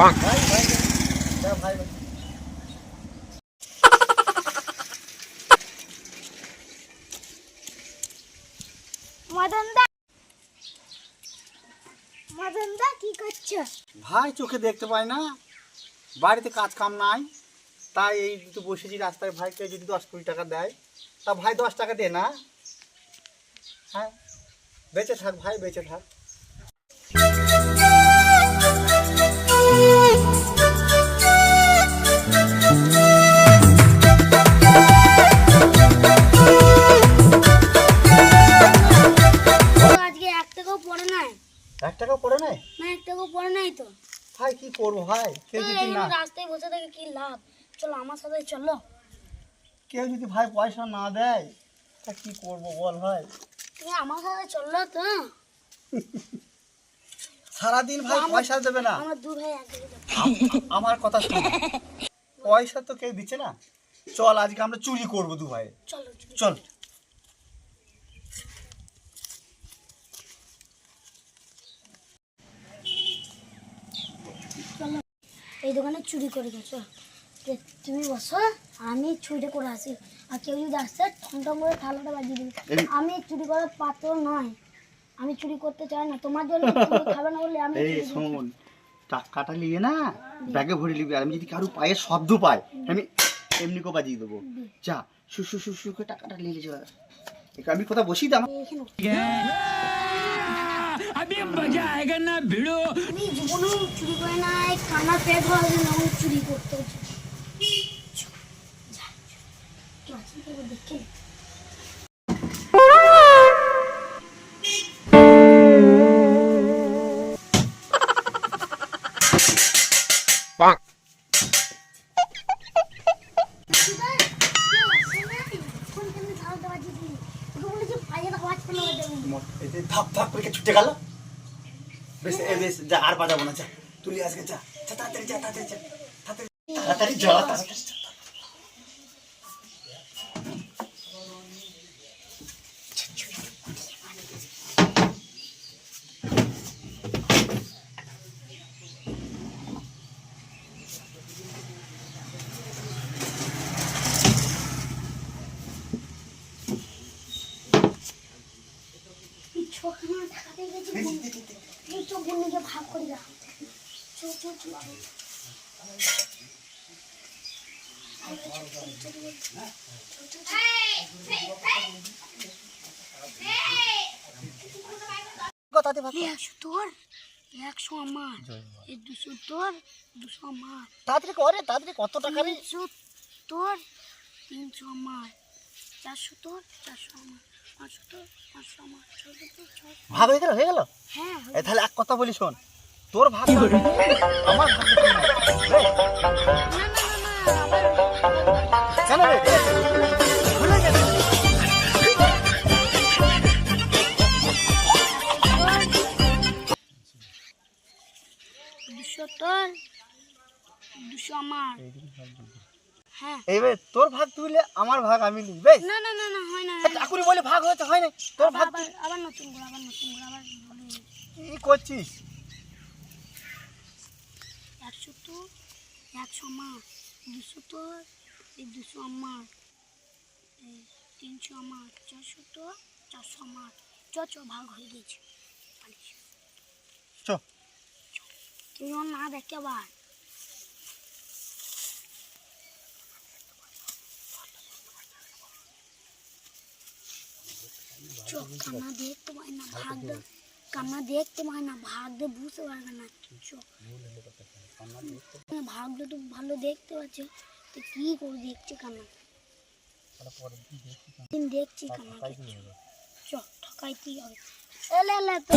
ভাই ভাই যা ভাই ভাই মদন দা মদন দা কি করছ? ভাই চোখে দেখতে পাই না। বাড়িতে কাজ কাম নাই। তাই এই তো বসেছি রাস্তায় ভাই কেউ যদি দশ কুড়ি টাকা দেয় তা ভাই দশ টাকা দে না। হ্যাঁ বেঁচে থাক ভাই বেঁচে থাক। করব ভাই? কেউ যদি না রাস্তায় বসে থেকে কি লাভ? চলো আমার সাথে চলো। কেউ যদি ভাই পয়সা না দেয় তা কি করব বল ভাই? তুমি আমার সাথে চলল তো। সারাদিন ভাই পয়সা দেবে না। আমার দু ভাই আমার কথা শোন পয়সা তো কেউ দিচ্ছে না। চল আজকে আমরা চুরি করব দু ভাই চল। চলো। এই দোকানে চুরি করে গেছো। তুমি বসো আমি চুরি করে আসি। আর কেউ যদি আসছে ঠং ঠং করে থালাটা বাজিয়ে দিবি। আমি চুরি করার পাত্র নয়। আমি চুরি করতে চাই না। তোমার জন্য খাবে না বলে আমি এই শোন টাকাটা নিয়ে না ব্যাগে ভরে নিবি। আর আমি যদি কারও পায়ে শব্দ পাই আমি এমনি কো বাজিয়ে দেবো। যা শু শু শু শু করে টাকাটা নিয়ে যা আমি কোথাও বসি দাম। এখানে अभी मजा आएगा ना भिड़ो আমি জীবনেও চুরি করে নাই কানা পেট হওয়ার জন্য আমি চুরি করতে হচ্ছে। যা, কেউ আছে কি একবার দেখে নে। দিদা, কেউ আসে নাই? ফোন কেন ঝাড়াতে বাজিয়ে দিলি? ওকে বলেছি পায়ের আওয়াজ পেলে ওটা দেবো। এই যে ধাপ ধাপ করে ছুটে গেল বেশ বেশ যা আর বাজাবো না যা। তুলি আজকে যা, তাড়াতাড়ি যা তাড়াতাড়ি যা। তাড়াতাড়ি তাড়াতাড়ি। এই চোখখানা ঢাকাতে গেছে এই চোখ বন্যকে ভাগ করে দাও চোখ চোখ চোখ কথাতে ভাগ কর। একশো তোর একশো আমার এই দুশো তোর দুশো আমার তাড়াতাড়ি করে তাড়াতাড়ি কত টাকা তিনশো তোর তিনশো আমার চারশো তোর চারশো আমার পাঁচশো তোর পাঁচশো আমার ছশো তোর ছশো ভাগ হয়ে গেল হয়ে গেল? হ্যাঁ তাহলে এক কথা বলি শোন তোর ভাগ আমার ভাগ দুশো তোর? দুশো আমার। হ্যাঁ। এইবার তোর ভাগ তুইলে আমার ভাগ আমি নিই বেশ না না না না হয় না চাকুরি বলে ভাগ হয়েছে হয় না। তোর ভাগ আবার আবার নতুন করে আবার নতুন করে আবার কি করছিস? একশো তোর একশো আমার। দুশো তোর এই দুশো আমার। তিনশো আমার চারশো তোর চারশো আমার। চ ভাগ হয়ে গেছে। চ। তুই যেন না দেখে আবার চোখ কান্না দেখতে পাই না ভাগ দে কান্না দেখতে পাই না ভাগ দে বুঝতে পারবে না চোখ ভাগ দে তো ভালো দেখতে পাচ্ছে তো কি করে দেখছে কান্না দিন দেখছি কান্না চোখ ঠকাইতেই হবে এলে এলে তো